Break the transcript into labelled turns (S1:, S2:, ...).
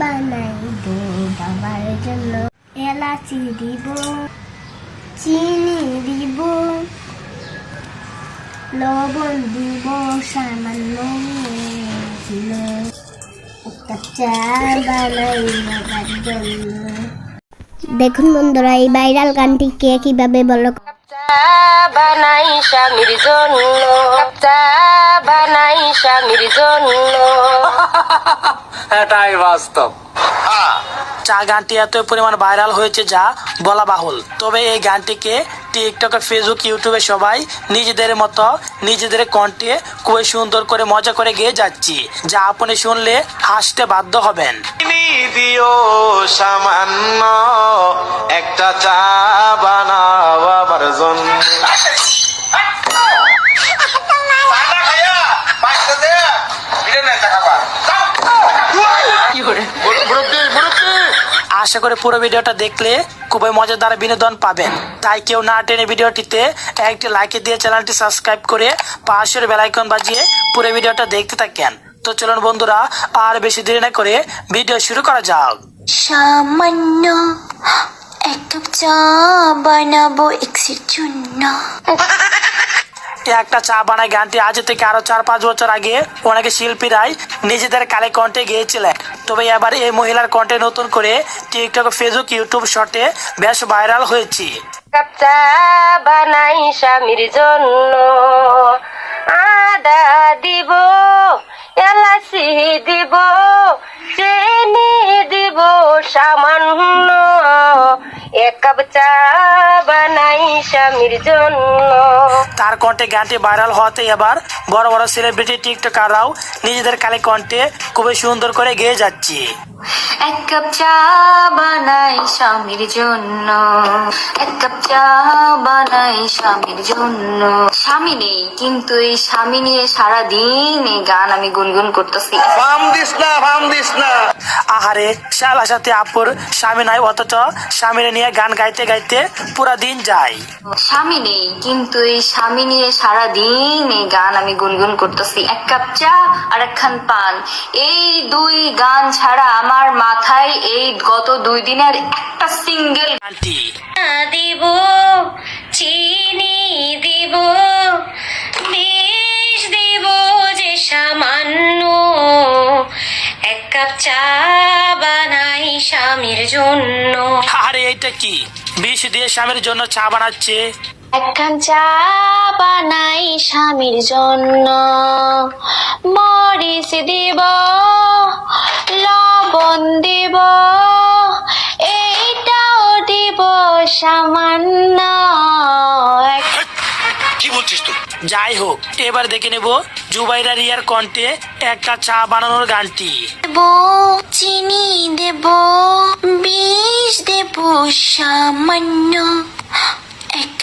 S1: বানাই বাবার জন্য এলাচি দিব চিনি দিব লবণ দিব সামান্য বানাই জন্য দেখুন বন্ধুরা, এই ভাইরাল গানটি কে কীভাবে বলো?
S2: বানাই স্বামীর জন্য। স্বামীর জন্য
S3: এটাই বাস্তব। চা গানটি এত পরিমাণ ভাইরাল হয়েছে যা বলা বাহুল। তবে এই গানটিকে টিকটক ফেসবুক ইউটিউবে সবাই নিজেদের মতো নিজেদের কণ্ঠে খুবই সুন্দর করে মজা করে গেয়ে যাচ্ছি। যা আপনি শুনলে হাসতে বাধ্য হবেন।
S4: দিও সামান্য একটা চা বানাও আমার জন্য।
S3: আশা করি পুরো ভিডিওটা দেখলে খুবই মজাদার বিনোদন পাবেন। তাই কেউ না টেনে ভিডিওটিতে একটি লাইক দিয়ে চ্যানেলটি সাবস্ক্রাইব করে পাশের বেলাইকন বাজিয়ে পুরো ভিডিওটা দেখতে থাকেন। তো চলুন বন্ধুরা আর বেশি দেরি না করে ভিডিও শুরু করা যাক।
S5: সামান্য এক কাপ চা বানাবো এক্সের জন্য।
S3: একটা চা বানায় গানটি আজ থেকে আরও চার পাঁচ বছর আগে অনেকে শিল্পীরাই নিজেদের কালে কণ্ঠে গিয়েছিলেন। তবে এবার এই মহিলার কণ্ঠে নতুন করে টিকটক ফেসবুক ইউটিউব শর্টে বেশ ভাইরাল হয়েছে।
S2: কাপ চা বানাই স্বামীর জন্য, আদা দিব, এলাচি দিব, চিনি দিব সামান্য। এক কাপ চা বানাই স্বামীর জন্য।
S3: তার কণ্ঠে গানটি ভাইরাল হওয়াতে এবার বড় বড় সেলিব্রিটি টিকটকাররাও নিজেদের কালে কণ্ঠে খুবই সুন্দর করে গেয়ে যাচ্ছে।
S5: এক কাপ চা বানাই স্বামীর জন্য। এক কাপ চা বানাই স্বামীর জন্য। স্বামী নেই কিন্তু এই স্বামী নিয়ে সারাদিন এই গান আমি গুনগুন করতেছি।
S4: ফাম দিস না ফাম দিস না।
S3: আহারে শালা সাথে আপুর স্বামী নাই অথচ স্বামীরে নিয়ে গান গাইতে গাইতে পুরা দিন যায়
S5: স্বামী নেই কিন্তু এই স্বামী নিয়ে সারাদিন এই গান আমি গুনগুন করতেছি। এক কাপ চা আর একখান পান। এই দুই গান ছাড়া আমার মাথায় এই গত দুই দিনের একটা সিঙ্গেল
S3: গানটি
S5: দিব চিনি দিব বিষ দিব যে সামান্য। এক কাপ চা বানাই স্বামীর জন্য।
S3: আরে এইটা কি? বিষ দিয়ে স্বামীর জন্য চা বানাচ্ছে।
S5: একখান চা বানাই স্বামীর জন্য। মরিচ দিব লবণ দিব এইটাও দিব সামান্য।
S4: কি বলছিস তুই?
S3: যাই হোক এবার দেখে নেব জুবাইরা রিয়ার কণ্ঠে একটা চা বানানোর গানটি।
S5: দেব চিনি দেব। বিষ দেব সামান্য এক